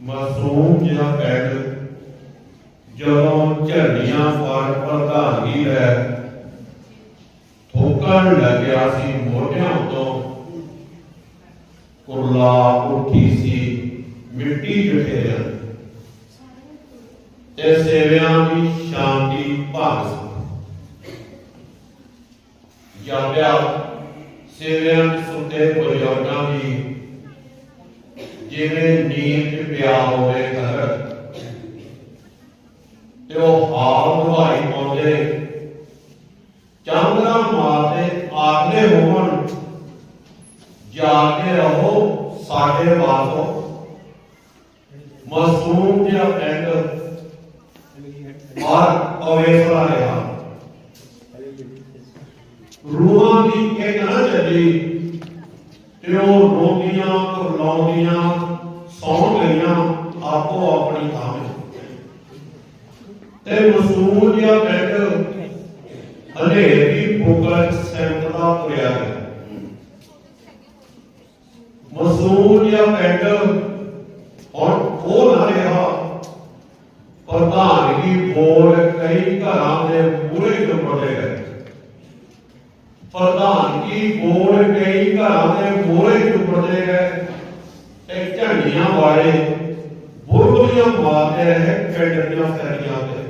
ਮਾਸੂਮ ਜਿਹਾ ਪਿੰਡ ਜਦੋਂ ਝੰਡੀਆਂ ਫਾੜ ਪ੍ਰਧਾਨਗੀ ਹੈ ਠੋਕਣ ਲੱਗਿਆ ਸੀ ਮੋਢਿਆਂ ਤੋਂ। ਕੁਰਲਾ ਉੱਠੀ ਸੀ ਮਿੱਟੀ ਜਠੇਰਿਆਂ ਤੇ ਸੇਵਿਆਂ ਦੀ ਸ਼ਾਂਤੀ ਭਾਗ ਸੀ। ਸੇਵਿਆਂ ਦੇ ਸੁੱਤੇ ਦੀ ਜਿਹੜੇ ਨੀਂਦ ਚ ਪਿਆ ਹੋਵੇ ਘਰ, ਤੇ ਉਹ ਹਾਲ ਦਵਾਈ ਪਾਉਂਦੇ। ਚਾਂਦਰਾ ਮਾਰਦੇ ਆਗਲੇ ਹੋਵਣ ਜਾਗੇ ਰਹੋ ਸਾਡੇ ਵਾਸੋ ਮਾਸੂਮ ਜਿਹਾ ਪਿੰਡ ਔਰ ਅਵੇਸਲਾ ਰਿਹਾ ਰੂਹਾਂ ਦੀ ਇੱਕ ਨਾ ਚੱਲੀ ਤੇ ਉਹ ਰੋਂਦੀਆਂ ਕਰਲਾਉਂਦੀਆਂ ਸੌਣ ਗਈਆਂ, ਆਪੋ ਆਪਣੀ ਥਾਂ ਤੇ। ਮਸੂਲ ਜਿਹਾ ਪਿੰਡ ਹਨੇਰ ਦੀ ਫੋਕਲ ਤੁਰਿਆ ਗਿਆ ਮਸੂਲ ਜਿਹਾ ਪਿੰਡ ਹੁਣ ਉਹ ਨਾ ਰਿਹਾ ਪ੍ਰਧਾਨਗੀ ਬੋਰਡ ਕਈ ਘਰਾਂ ਦੇ ਮੂਹਰੇ ਚੁੱਪੜੇ ਗਏ ਪ੍ਰਧਾਨਗੀ ਬੋਰਡ ਕਈ ਘਰਾਂ ਦੇ ਮੂਹਰੇ ਚੁੱਪੜੇ ਗਏ। ਤੇ ਝੰਡੀਆਂ ਵਾਲੇ ਬੁਰਬੁਲੀਆਂ ਮਾਰਦੇ ਰਹੇ ਪਿੰਡ ਫੈਰੀਆਂ ਤੇ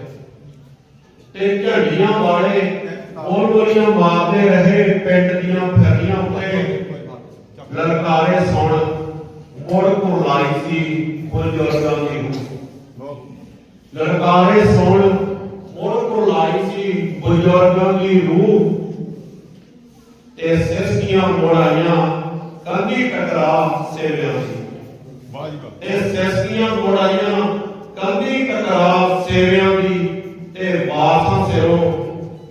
ਤੇ ਝੰਡੀਆਂ ਵਾਲੇ ਬੁਰਬੁਲੀਆਂ ਮਾਰਦੇ ਰਹੇ ਪਿੰਡ ਦੀਆਂ ਫੈਰੀਆਂ ਉੱਤੇ ਲਲਕਾਰੇ ਸੁਣ, ਮੁੜ ਕੁਰਲਾਈ ਸੀ ਬਜ਼ੁਰਗਾਂ ਦੀ ਰੂਹ। ਲਲਕਾਰੇ ਸੁਣ, ਮੁੜ ਕੁਰਲਾਈ ਸੀ ਬਜ਼ੁਰਗਾਂ ਦੀ ਰੂਹ। ਤੇ ਸਿਸਕੀਆਂ ਮੋੜਾਈਆਂ ਕੰਧੀ ਟਕਰਾ ਸੇਵਿਆਂ ਸੀ ਵਾਹ ਜੀ ਵਾਹ ਤੇ ਸਿਸਕੀਆਂ ਮੋੜਾਈਆਂ ਕੰਧੀ ਟਕਰਾ ਸੇਵਿਆਂ ਦੀ ਤੇ ਬਾਸਾਂ ਸਿਰੋਂ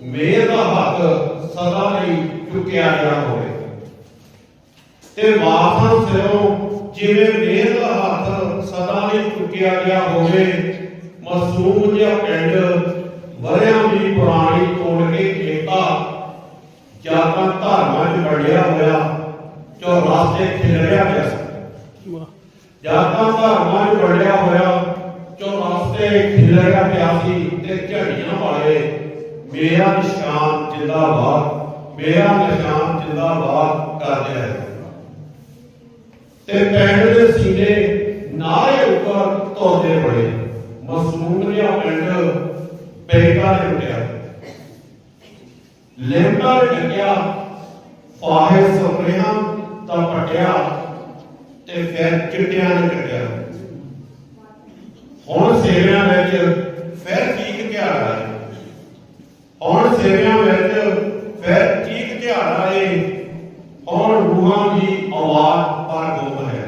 ਮੇਰ ਦਾ ਹੱਥ ਸਦਾ ਲਈ ਚੁੱਕਿਆ ਗਿਆ ਹੋਵੇ। ਤੇ ਬਾਸਾਂ ਸਿਰੋਂ ਜਿਵੇਂ ਮੇਰ ਦਾ ਹੱਥ ਸਦਾ ਲਈ ਚੁੱਕਿਆ ਗਿਆ ਹੋਵੇ ਮਾਸੂਮ ਜਿਹਾ ਪਿੰਡ ਵਰਿਆਂ ਦੀ ਪੁਰਾਣੀ ਤੋੜ ਕੇ ਵੰਡਿਆ ਹੋਇਆ ਚੌਰਾਸੇ ਖਿਲਰਿਆ ਪਿਆ ਸੀ। ਜਾਤਾਂ ਧਰਮਾਂ 'ਚ ਵੰਡਿਆ ਹੋਇਆ ਚੌਰਾਸੇ ਖਿਲਰਿਆ ਪਿਆ ਸੀ ਤੇ ਝੜੀਆਂ ਵਾਲੇ ਮੇਰਾ ਨਿਸ਼ਾਨ ਜਿੰਦਾਬਾਦ ਮੇਰਾ ਨਿਸ਼ਾਨ ਜਿੰਦਾਬਾਦ ਕਰਦੇ ਰਹੇ ਤੇ ਪਿੰਡ ਦੇ ਸੀਨੇ ਨਾਰੇ ਉੱਪਰ ਧੋਦੇ ਬੜੇ ਮਸੂਮ ਜਿਹਾ ਪਿੰਡ ਬੇਕਾਰ ਉੱਠਿਆ ਲੈਂਟਾ ਲੱਗਿਆ ਫਾਹੇ ਸਪਰੇਹਾਂ ਦਾ ਪਟਿਆ ਤੇ ਫਿਰ ਚਿੱਟਿਆਂ ਨੇ ਕੱਟਿਆ ਹੁਣ ਸੇਵਿਆਂ ਵਿੱਚ ਫਿਰ ਚੀਕ ਝਾੜਾ ਹੈ ਹੁਣ ਸੇਵਿਆਂ ਵਿੱਚ ਫਿਰ ਚੀਕ ਝਾੜਾ ਹੈ ਹੁਣ ਰੂਹਾਂ ਦੀ ਆਵਾਜ਼ ਪਰ ਗੁੰਮ ਹੈ।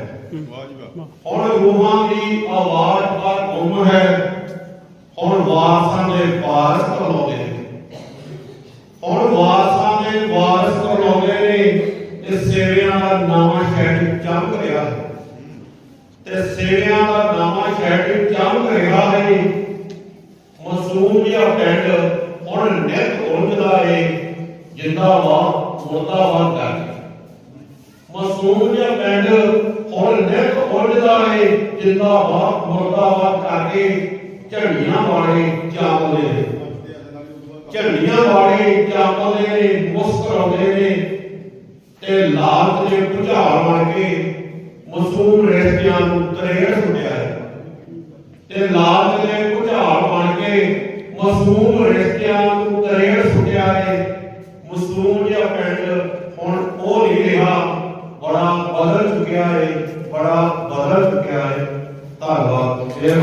ਹੁਣ ਰੂਹਾਂ ਦੀ ਆਵਾਜ਼ ਪਰ ਗੁੰਮ ਹੈ। ਹੁਣ ਵਾਰਸਾਂ ਦੇ ਵਾਰਸ ਕਲਾਉਂਦੇ ਨੇ ਹੁਣ ਵਾਰਸਾਂ ਦੇ ਵਾਰਸ ਕਲਾਉਂਦੇ ਨੇ ਤੇ ਸੇਵਿਆਂ ਦਾ ਨਵਾਂ ਸ਼ਹਿਰ ਚਮਕ ਰਿਹਾ ਹੈ। ਤੇ ਸੇਵਿਆਂ ਦਾ ਨਵਾਂ ਸ਼ਹਿਰ ਚਮਕ ਰਿਹਾ ਹੈ। ਮਸੂਮ ਜਿਹਾ ਪਿੰਡ ਹੁਣ ਨਿਤ ਉਲਝਦਾ ਏ ਜਿੰਦਾਬਾਦ ਮੁਰਦਾਬਾਦ ਕਰ ਮਾਸੂਮ ਜਿਹਾ ਪਿੰਡ ਹੁਣ ਨਿਤ ਉਲਝਦਾ ਏ ਜਿੰਦਾਬਾਦ ਮੁਰਦਾਬਾਦ ਕਰਕੇ ਝੰਡੀਆਂ ਵਾਲੇ ਚਾਪਦੇ ਨੇ ਝੰਡੀਆਂ ਵਾਲੇ ਚਾਪਦੇ ਨੇ ਮੁਸਕਰਾਉਂਦੇ ਨੇ। ਤੇ ਲਾਲਚ ਦੇ ਭੁਚਾਲ ਬਣ ਕੇ ਮਾਸੂਮ ਰਿਸ਼ਤਿਆਂ ਨੂੰ ਤਰੇੜ ਸੁੱਟਿਆ ਹੈ। ਤੇ ਲਾਲਚ ਦੇ ਭੁਚਾਲ ਬਣ ਕੇ ਮਾਸੂਮ ਰਿਸ਼ਤਿਆਂ ਨੂੰ ਤਰੇੜ ਸੁੱਟਿਆ ਹੈ। ਮਾਸੂਮ ਜਿਹਾ ਪਿੰਡ ਹੁਣ ਉਹ ਨਹੀਂ ਰਿਹਾ। ਬੜਾ ਬਦਲ ਚੁੱਕਿਆ ਹੈ, ਬੜਾ ਬਦਲ ਚੁੱਕਿਆ ਹੈ। ਧੰਨਵਾਦ ਇਹ